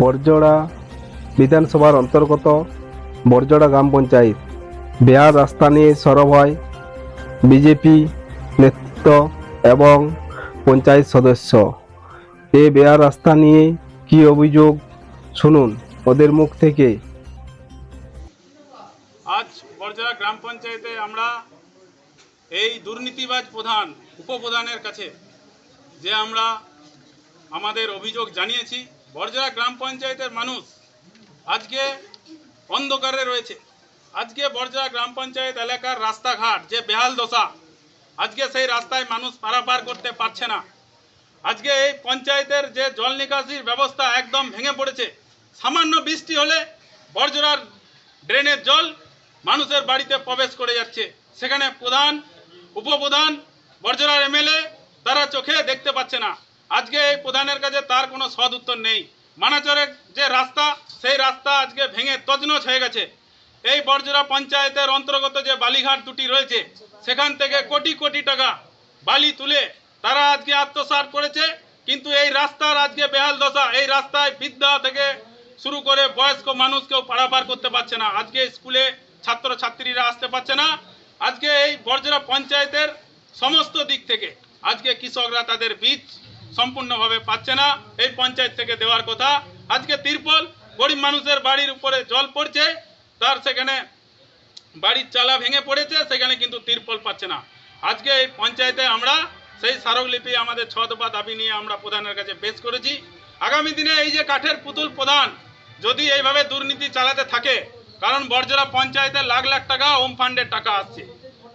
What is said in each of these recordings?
বরজড়া বিধানসভার অন্তর্গত বরজড়া গ্রাম পঞ্চায়েত। বেহার রাস্তা নিয়ে সরব হয় বিজেপি নেতৃত্ব এবং পঞ্চায়েত সদস্য। এ বেহার রাস্তা নিয়ে কি অভিযোগ? শুনুন, ওদের মুখ থেকে। আজ বরজরা গ্রাম পঞ্চায়েতে আমরা এই দুর্নীতিবাজ প্রধান, উপপ্রধানের কাছে যে আমরা আমাদের অভিযোগ জানিয়েছি বরজরা গ্রাম পঞ্চায়েতের মানুষ আজকে অন্ধকারে রয়েছে। আজকে বরজরা গ্রাম পঞ্চায়েত এলাকার রাস্তাঘাট, যে বেহাল দশা, আজকে সেই রাস্তায় মানুষ পারাপার করতে পারছে না। আজকে এই পঞ্চায়েতের যে জল নিকাশির ব্যবস্থা একদম ভেঙে পড়েছে। সামান্য বৃষ্টি হলে বর্জরার ড্রেনের জল মানুষের বাড়িতে প্রবেশ করে যাচ্ছে। সেখানে প্রধান, উপপ্রধান বর্জরার এমএলএ তারা চোখে দেখতে পাচ্ছে না। আজকে এই প্রধানের কাছে তার কোনো সদ উত্তর নেই। মানাচরের যে রাস্তা, সেই রাস্তা আজকে ভেঙে তজনছ হয়ে গেছে। এই বর্জরা পঞ্চায়েতের অন্তর্গত যে বালিঘাট দুটি রয়েছে, সেখান থেকে কোটি কোটি টাকা বালি তুলে তারা আজকে আত্মসাৎ করেছে। কিন্তু এই রাস্তার আজকে বেহাল দশা, এই রাস্তায় বৃদ্ধা থেকে শুরু করে বয়স্ক মানুষ কেউ পারাপার করতে পারছে না। আজকে স্কুলে ছাত্র ছাত্রীরা আসতে পারছে না। আজকে এই বর্জরা পঞ্চায়েতের সমস্ত দিক থেকে আজকে কৃষকরা তাদের বীজ সম্পূর্ণভাবে পাচ্ছে না। এই পঞ্চায়েত থেকে দেওয়ার কথা। আজকে তিরপল গরিব মানুষের বাড়ির উপরে জল পড়ছে। তার সেখানে বাড়ির চালা ভেঙে পড়েছে। সেখানে কিন্তু তিরপল পাচ্ছে না। আজকে এই পঞ্চায়েতে আমরা সেই স্মারকলিপি আমাদের ছ দফা দাবি নিয়ে আমরা প্রধানের কাছে পেশ করেছি। আগামী দিনে এই যে কাঠের পুতুল প্রধান যদি এইভাবে দুর্নীতি চালাতে থাকে, কারণ বর্জরা পঞ্চায়েতে লাখ লাখ টাকা হোম ফান্ডের টাকা আসছে।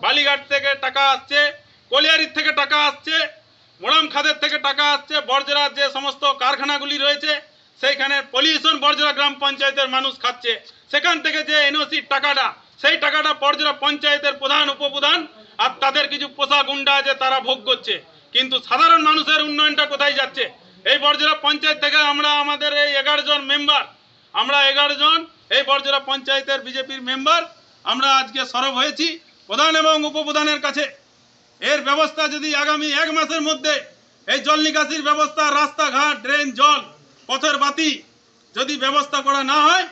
বালিঘাট থেকে টাকা আসছে, কলিয়ারির থেকে টাকা আসছে। মোড়াম খাদের থেকে টাকা আসছে, বর্জরার যে সমস্ত কারখানাগুলি রয়েছে, সেইখানে পলিউশন বর্জরা গ্রাম পঞ্চায়েতের মানুষ খাচ্ছে। সেখান থেকে যে এনওসির টাকাটা, সেই টাকাটা বর্জরা পঞ্চায়েতের প্রধান, উপপ্রধান, আর তাদের কিছু পোষা গুন্ডা আছে, তারা ভোগ করছে। কিন্তু সাধারণ মানুষের উন্নয়নটা কোথায় যাচ্ছে? এই বর্জরা পঞ্চায়েত থেকে আমরা আমাদের এই এগারো জন মেম্বার আমরা এগারো জন, এই বর্জরা পঞ্চায়েতের বিজেপির মেম্বার আমরা আজকে সরব হয়েছি, প্রধান এবং উপপ্রধানের কাছে। এর ব্যবস্থা যদি আগামী এক মাসের মধ্যে এই জল নিকাশির ব্যবস্থা, রাস্তাঘাট, ড্রেন, জল, পথের বাতি যদি ব্যবস্থা করা না হয়,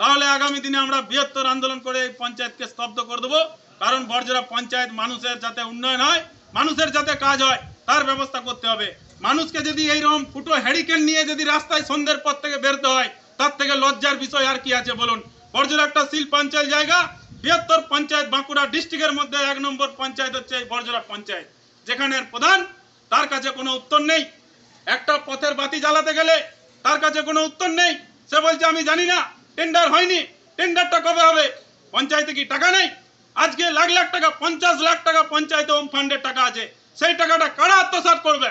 তাহলে আগামী দিনে আমরা বৃহত্তর আন্দোলন করে এই পঞ্চায়েতকে স্তব্ধ করে দেবো। কারণ বর্জরা পঞ্চায়েত মানুষের যাতে উন্নয়ন হয়, মানুষের যাতে কাজ হয়, তার ব্যবস্থা করতে হবে। মানুষকে যদি এইরকম ফুটো হ্যারিকেন নিয়ে যদি রাস্তায় সন্ধ্যের পর থেকে বেরোতে হয়, তার থেকে লজ্জার বিষয় আর কি আছে বলুন? বর্জরা একটা শিল্পাঞ্চল জায়গা বৃহত্তর পঞ্চায়েত বাঁকুড়া ডিস্ট্রিক্টের মধ্যে এক নম্বর পঞ্চায়েত হচ্ছে এই বর্জরা পঞ্চায়েত। যেখানের প্রধান, তার কাছে কোনো উত্তর নেই। একটা পথের বাতি জ্বালাতে গেলে তার কাছে কোনো উত্তর নেই। সে বলছে, আমি জানি না টেন্ডার হয়নি টেন্ডারটা কবে হবে? পঞ্চায়েতে কি টাকা নেই? আজকে লাখ লাখ টাকা, পঞ্চাশ লাখ টাকা পঞ্চায়েতে হোম ফান্ডের টাকা আছে। সেই টাকাটা কারা আত্মসাৎ করবে?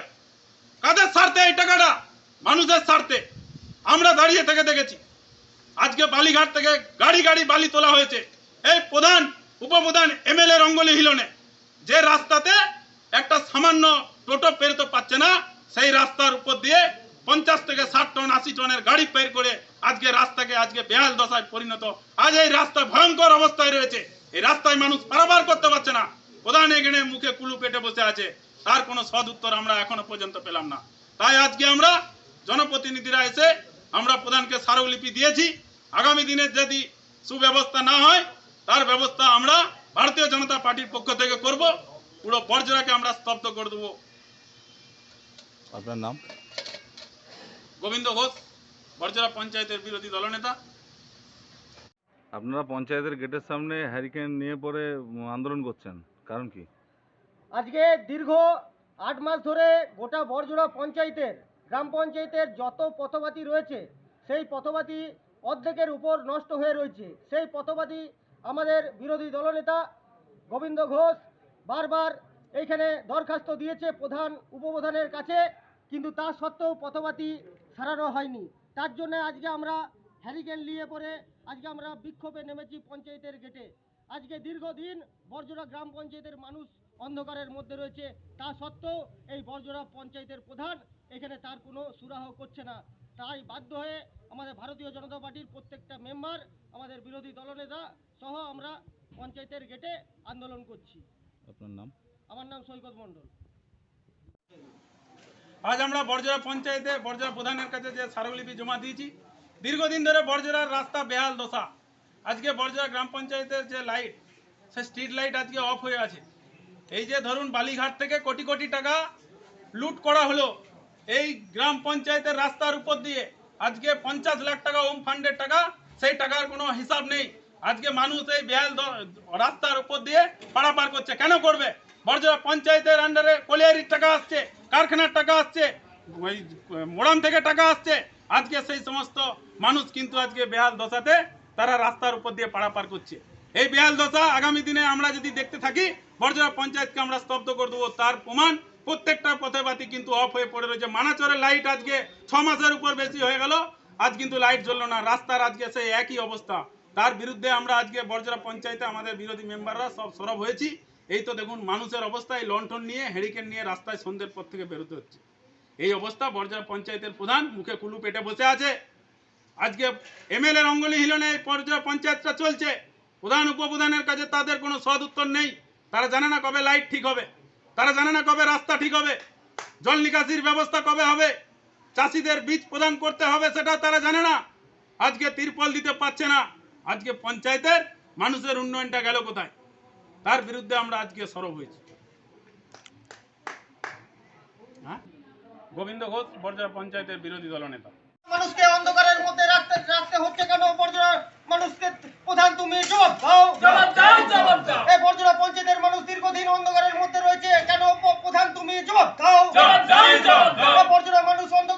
কাদের স্বার্থে এই টাকাটা? মানুষের স্বার্থে। আমরা দাঁড়িয়ে থেকে দেখেছি। আজকে বালিঘাট থেকে গাড়ি গাড়ি বালি তোলা হয়েছে। এই প্রধান, উপপ্রধান এমএলএ রঙ্গলি হিলনে, যে রাস্তাতে একটা সামান্য টোটো পেরোতে পারছে না, সেই রাস্তার উপর দিয়ে পঞ্চাশ থেকে ষাট টন, আশি টনের গাড়ি বের করে আজকে রাস্তাকে, আজকে বেহাল দশায় পরিণত। আজ এই রাস্তা ভয়ঙ্কর অবস্থায় রয়েছে। এই রাস্তায় মানুষ পারাবার করতে পারছে না। প্রধান এখানে মুখে কুলু পেটে বসে আছে। তার কোনো সদ উত্তর আমরা এখনও পর্যন্ত পেলাম না। তাই আজকে আমরা জনপ্রতিনিধিরা এসে আমরা প্রধানকে স্মারকলিপি দিয়েছি। আগামী দিনে যদি সুব্যবস্থা না হয় তার ব্যবস্থা আমরা ভারতীয় জনতা পার্টির পক্ষ থেকে করব। পুরো বর্জরাকে আমরা স্তব্ধ করে দেবো। আপনার নাম? গোবিন্দ ঘোষ বর্জরা পঞ্চায়েতের বিরোধী দলনেতা। আপনারা পঞ্চায়েতের গেটের সামনে হ্যারিকেন নিয়ে পরে আন্দোলন করছেন। কারণ কি? আজকে দীর্ঘ আট মাস ধরে গোটা বরজোড়া পঞ্চায়েতের গ্রাম পঞ্চায়েতের যত পথবাতি রয়েছে সেই পথবাতি অর্ধেকের উপর নষ্ট হয়ে রয়েছে। সেই পথবাতি আমাদের বিরোধী দলনেতা গোবিন্দ ঘোষ বারবার এইখানে দরখাস্ত দিয়েছে প্রধান উপপ্রধানের কাছে, কিন্তু তা সত্ত্বেও পথবাতি সারানো হয়নি। তার জন্য আজকে আমরা হ্যারিকেন নিয়ে পরে আজকে আমরা বিক্ষোভে নেমেছি পঞ্চায়েতের গেটে। আজকে দীর্ঘদিন বর্জরা গ্রাম পঞ্চায়েতের মানুষ অন্ধকারের মধ্যে রয়েছে। তা সত্ত্বেও এই বর্জরা পঞ্চায়েতের প্রধান এখানে তার কোনো সুরাহ করছে না। তাই বাধ্য হয়ে আমাদের ভারতীয় জনতা পার্টির প্রত্যেকটা মেম্বার আমাদের বিরোধী দলনেতা সহ আমরা পঞ্চায়েতের গেটে আন্দোলন করছি। আপনার নাম? আমার নাম সৈকত মণ্ডল। আজ আমরা বর্জরা পঞ্চায়েতে বর্জরা প্রধানের কাছে যে স্মারকলিপি জমা দিয়েছি দীর্ঘদিন ধরে বড়জোড়ার রাস্তা বেহাল দশা। আজকে বড়জোড়া গ্রাম পঞ্চায়েতের যে লাইট সে স্ট্রিট লাইট আজকে অফ হয়ে আছে। এই যে ধরুন বালিঘাট থেকে কোটি কোটি টাকা লুট করা হলো এই গ্রাম পঞ্চায়েতের রাস্তার উপর দিয়ে আজকে পঞ্চাশ লাখ টাকা ওম ফান্ডের টাকা, সেই টাকার কোনো হিসাব নেই। আজকে মানুষ এই বেহাল রাস্তার উপর দিয়ে পারাপার করছে। কেন করবে? বড়জোড়া পঞ্চায়েতের আন্ডারে কলিয়ারির টাকা আসছে, কারখানার টাকা আসছে, ওই, মোড়াম থেকে টাকা আসছে। আজকে সেই সমস্ত মানুষ কিন্তু আজকে বেহাল দশাতে তারা রাস্তার উপর দিয়ে পারাপার করছে। এই বেহাল দশা আগামী দিনে আমরা যদি দেখতে থাকি, বড়জোড়া পঞ্চায়েতকে আমরা স্তব্ধ করে দেবো। তার প্রমাণ প্রত্যেকটা পথেবাতি কিন্তু অফ হয়ে পড়ে রয়েছে। মানাচরের লাইট আজকে ছ মাসের উপর বেশি হয়ে গেল। আজ কিন্তু লাইট জ্বললো না, রাস্তার আজকে সেই একই অবস্থা। তার বিরুদ্ধে আমরা আজকে বড়জোড়া পঞ্চায়েতে আমাদের বিরোধী মেম্বাররা সব সরব হয়েছি। এই তো দেখুন, মানুষের অবস্থায় লন্ঠন নিয়ে হেরিকেন নিয়ে রাস্তায় সন্ধ্যের পর থেকে বেরোতে হচ্ছে। এই অবস্থা বড়জোড়া পঞ্চায়েতের প্রধান মুখে কুলু পেটে বসে আছে। আজকে এমএলএ রঙ্গলি হিলনে এই পর্যায়ে পঞ্চায়েতটা চলছে। প্রধান, উপপ্রধানের কাছে তাদের কোনো সদ উত্তর নেই। তারা জানে না কবে লাইট ঠিক হবে। তারা জানে না কবে রাস্তা ঠিক হবে, জল নিকাশির ব্যবস্থা কবে হবে, চাষিদের বীজ প্রদান করতে হবে সেটা তারা জানে না। আজকে তিরপল দিতে পারছে না, আজকে পঞ্চায়েতের মানুষের উন্নয়নটা গেল কোথায়? তার বিরুদ্ধে আমরা আজকে সরব হয়েছি। হ্যাঁ? গোবিন্দ ঘোষ, বর্জা পঞ্চায়েতের বিরোধী দলনেতা মানুষকে অন্ধকারের মধ্যে রাখতে রাখতে হচ্ছে কেন? বর্জরা মানুষকে প্রধান তুমি জবাব দাও। জবাব দাও জবাব দাও। এই বর্জনা পঞ্চায়েতের মানুষ দীর্ঘদিন অন্ধকারের মধ্যে রয়েছে। কেন প্রধান তুমি জবাব দাও। জবাব দাও জবাব দাও। বর্জনা মানুষ অন্ধকারের